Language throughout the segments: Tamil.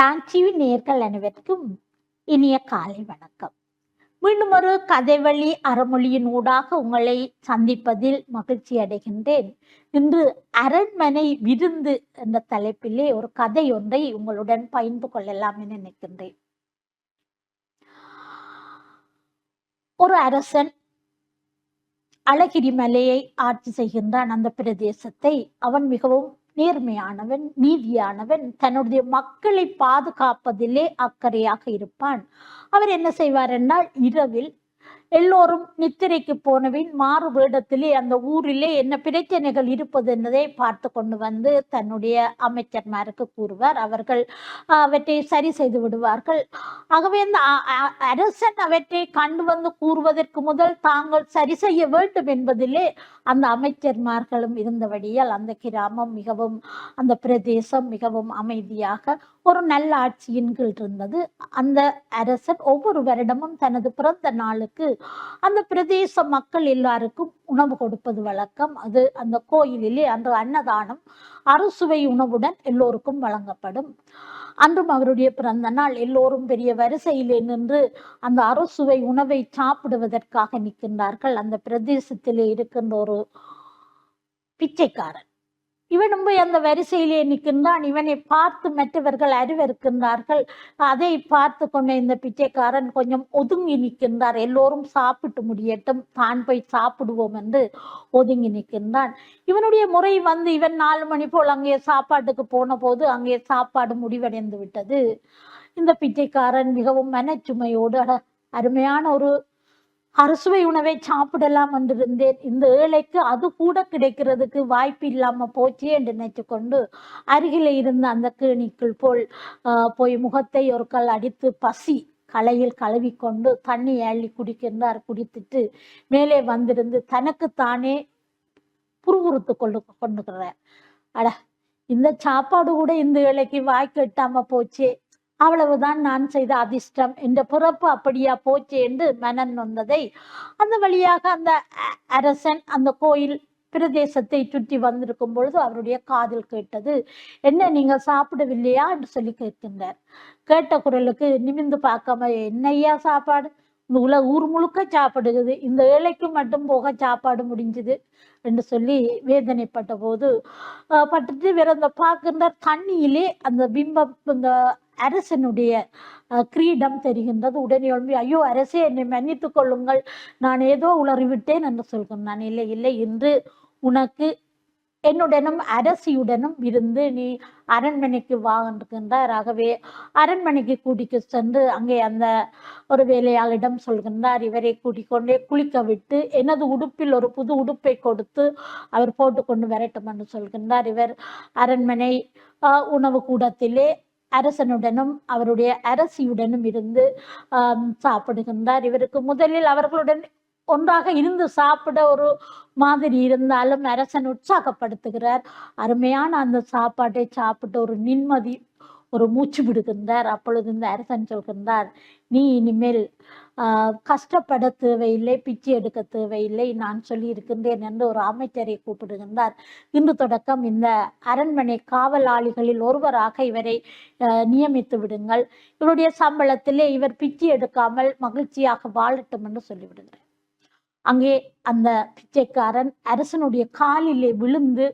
டான் டிவி நேர்கள் அனைவருக்கும் இனிய காலை வணக்கம். மீண்டும் ஒரு கதைவழி அறமொழியின் ஊடாக உங்களை சந்திப்பதில் மகிழ்ச்சி அடைகின்றேன். இன்று அரண்மனை விருந்து என்ற தலைப்பிலே ஒரு கதை ஒன்றை உங்களுடன் பகிர்ந்து கொள்ளலாம் என நினைக்கின்றேன். ஒரு அரசன் அழகிரி மலையை ஆட்சி செய்கின்றான். அந்த பிரதேசத்தை அவன் மிகவும் நேர்மையானவன் நீதியானவன் தன்னுடைய மக்களை பாதுகாப்பதிலே அக்கறையாக இருப்பான். அவர் என்ன செய்வார் என்றால் இரவில் எல்லோரும் நித்திரைக்கு போனவின் மாறு வேடத்திலே அந்த ஊரிலே என்ன பிரச்சனைகள் இருப்பது என்பதை பார்த்து கொண்டு வந்து தன்னுடைய அமைச்சர்மாருக்கு கூறுவார். அவர்கள் அவற்றை சரி செய்து விடுவார்கள். ஆகவே அந்த அ- அ- அரசன் அவற்றை கண்டு வந்து கூறுவதற்கு முதல் தாங்கள் சரி செய்ய வேண்டும் என்பதிலே அந்த அமைச்சர்மார்களும் இருந்தபடியால் அந்த கிராமம் மிகவும் அந்த பிரதேசம் மிகவும் அமைதியாக ஒரு நல்ல ஆட்சியின் கீழ் இருந்தது. அந்த அரசன் ஒவ்வொரு வருடமும் தனது பிறந்த நாளுக்கு அந்த பிரதேச மக்கள் எல்லாருக்கும் உணவு கொடுப்பது வழக்கம். அது அந்த கோயிலிலே அந்த அன்னதானம் அறுசுவை உணவுடன் எல்லோருக்கும் வழங்கப்படும். அன்றும் அவருடைய பிறந்த நாள் எல்லோரும் பெரிய வரிசையிலே நின்று அந்த அறுசுவை உணவை சாப்பிடுவதற்காக நிற்கின்றார்கள். அந்த பிரதேசத்திலே இருக்கின்ற ஒரு பிச்சைக்காரன் இவனும் போய் அந்த வரிசையிலே நிற்கின்றான். இவனை பார்த்து மற்றவர்கள் அறிவருக்கின்றார்கள் அதை பார்த்து கொண்ட இந்த பிச்சைக்காரன் கொஞ்சம் ஒதுங்கி நிற்கின்றார். எல்லோரும் சாப்பிட்டு முடியட்டும். தான் போய் சாப்பிடுவோம் என்று ஒதுங்கி நிற்கின்றான். இவனுடைய முறை வந்து இவன் நாலு மணி போல் அங்கே சாப்பாட்டுக்கு போன போது அங்கே சாப்பாடு முடிவடைந்து விட்டது. இந்த பிச்சைக்காரன் மிகவும் மனச்சுமையோடு அட அருமையான ஒரு அறுசுவை உணவை சாப்பிடலாம் என்றிருந்தேன். இந்த ஏழைக்கு அது கூட கிடைக்கிறதுக்கு வாய்ப்பு இல்லாம போச்சே என்று நினைச்சு கொண்டு அருகில இருந்த அந்த கேணிக்குள் போல் போய் முகத்தை ஒரு கல் அடித்து பசி களையில் கழுவி கொண்டு தண்ணி அள்ளி குடிக்கின்றார். குடித்துட்டு மேலே வந்திருந்து தனக்கு தானே புறுபுறுத்து கொண்டு கொண்டுக்கிறார் அட இந்த சாப்பாடு கூட இந்த ஏழைக்கு வாய்க்கு எட்டாம போச்சே. அவ்வளவுதான் நான் செய்த அதிர்ஷ்டம். என்ற பிறப்பு அப்படியா போச்சு என்று மனன் வந்ததை அந்த வழியாக அந்த அ- அரசன் அந்த கோயில் பிரதேசத்தை சுற்றி வந்திருக்கும் பொழுது அவருடைய காதில் கேட்டது என்ன நீங்க சாப்பிடவில்லையா? என்று சொல்லி கேட்கின்றார். கேட்ட குரலுக்கு நிமிந்து பார்க்காம என்னையா சாப்பாடு? இந்த ஊர் முழுக்க சாப்பிடுகிறது. இந்த ஏழைக்கு மட்டும் போக சாப்பாடு முடிஞ்சுது. என்று சொல்லி வேதனைப்பட்ட போது ஆஹ் பட்டுட்டு வேற அந்த பார்க்கின்ற தண்ணியிலே அந்த பிம்பம் இந்த அரசனுடைய கிரீடம் தெரிகின்றது. உடனே எழும்பி ஐயோ அரசே என்னை மன்னித்து கொள்ளுங்கள். நான் ஏதோ உளறிவிட்டேன் என்று சொல்கின்றான். இல்லை இல்லை இன்று உனக்கு என்னுடனும் அரசியுடனும் இருந்து நீ அரண்மனைக்கு வாங்கின்றார் ஆகவே அரண்மனைக்கு கூட்டிக்கு சென்று அங்கே அந்த ஒரு வேலையாளிடம் சொல்கின்றார். இவரை கூட்டிக்கொண்டே குளிக்க விட்டு எனது உடுப்பில் ஒரு புது உடுப்பை கொடுத்து அவர் போட்டுக்கொண்டு வரட்டும் என்று சொல்கின்றார். இவர் அரண்மனை உணவு கூடத்திலே அரசனுடனும் அவருடைய அரசியுடனும் இருந்து சாப்பிடுகின்றார். இவருக்கு முதலில் அவர்களுடன் ஒன்றாக இருந்து சாப்பிட ஒரு மாதிரி இருந்தாலும் அரசன் உற்சாகப்படுத்துகிறார். அருமையான அந்த சாப்பாட்டை சாப்பிட்டு ஒரு நிம்மதி ஒரு மூச்சு விடுகின்றார். அப்பொழுது இந்த அரசன் சொல்கின்றார் நீ இனிமேல் கஷ்டப்பட தேவையில்லை பிச்சை எடுக்க தேவையில்லை நான் சொல்லி இருக்கின்றேன் என்று ஒரு அமைச்சரை கூப்பிடுகின்றார். இன்று தொடக்கம் இந்த அரண்மனை காவலாளிகளில் ஒருவராக இவரை நியமித்து விடுங்கள். இவருடைய சம்பளத்திலே இவர் பிச்சை எடுக்காமல் மகிழ்ச்சியாக வாழட்டும் என்று சொல்லிவிடுகிறார் அங்கே அந்த பிச்சைக்காரன் அரசனுடைய காலிலே விழுந்து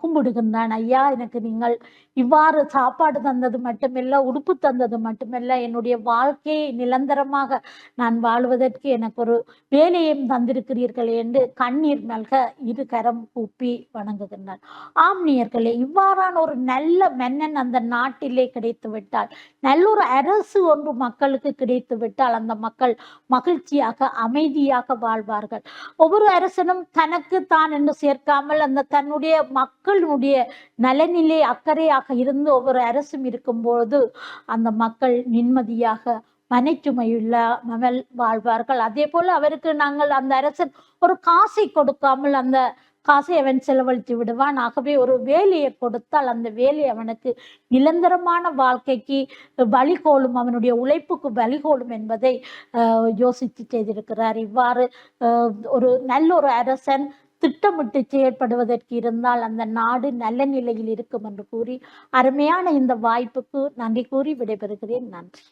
கும்பிடுகின்றான். ஐயா எனக்கு நீங்கள் இவ்வாறு சாப்பாடு தந்தது மட்டுமல்ல உடுப்பு தந்தது மட்டுமல்ல. என்னுடைய வாழ்க்கையை நிரந்தரமாக நான் வாழ்வதற்கு எனக்கு ஒரு வேலையும் தந்திருக்கிறீர்கள் என்று கண்ணீர் மல்க இரு கரம் கூப்பி வணங்குகின்றான். ஆம்னியர்களே இவ்வாறான ஒரு நல்ல மன்னன் அந்த நாட்டிலே கிடைத்து விட்டால் நல்ல ஒரு அரசு ஒன்று மக்களுக்கு கிடைத்து விட்டால் அந்த மக்கள் மகிழ்ச்சியாக அமைதியாக வாழ்வார்கள். ஒவ்வொரு அரசனும் தனக்கு தான் என்று சேர்க்காமல் அந்த தன்னுடைய மக்களுடைய நலனிலே அக்கறையாக இருந்து ஒவ்வொரு அரசும் இருக்கும்போது அந்த மக்கள் நிம்மதியாக மனைச்சுமையுள்ள வாழ்வார்கள். அதே போல அவருக்கு நாங்கள் அந்த அரசன் ஒரு காசை கொடுக்காமல் அந்த காசை அவன் செலவழித்து விடுவான். ஆகவே ஒரு வேலையை கொடுத்தால் அந்த வேலை அவனுக்கு நிரந்தரமான வாழ்க்கைக்கு வழிகோலும் அவனுடைய உழைப்புக்கு வழிகோலும் என்பதை ஆஹ், யோசித்து செய்திருக்கிறார். இவ்வாறு ஆஹ், ஒரு நல்ல ஒரு அரசன் திட்டமிட்டு செயற்படுவதற்கு இருந்தால் அந்த நாடு நல்ல நிலையில் இருக்கும் என்று கூறி அருமையான இந்த வாய்ப்புக்கு நன்றி கூறி விடைபெறுகிறேன். நன்றி.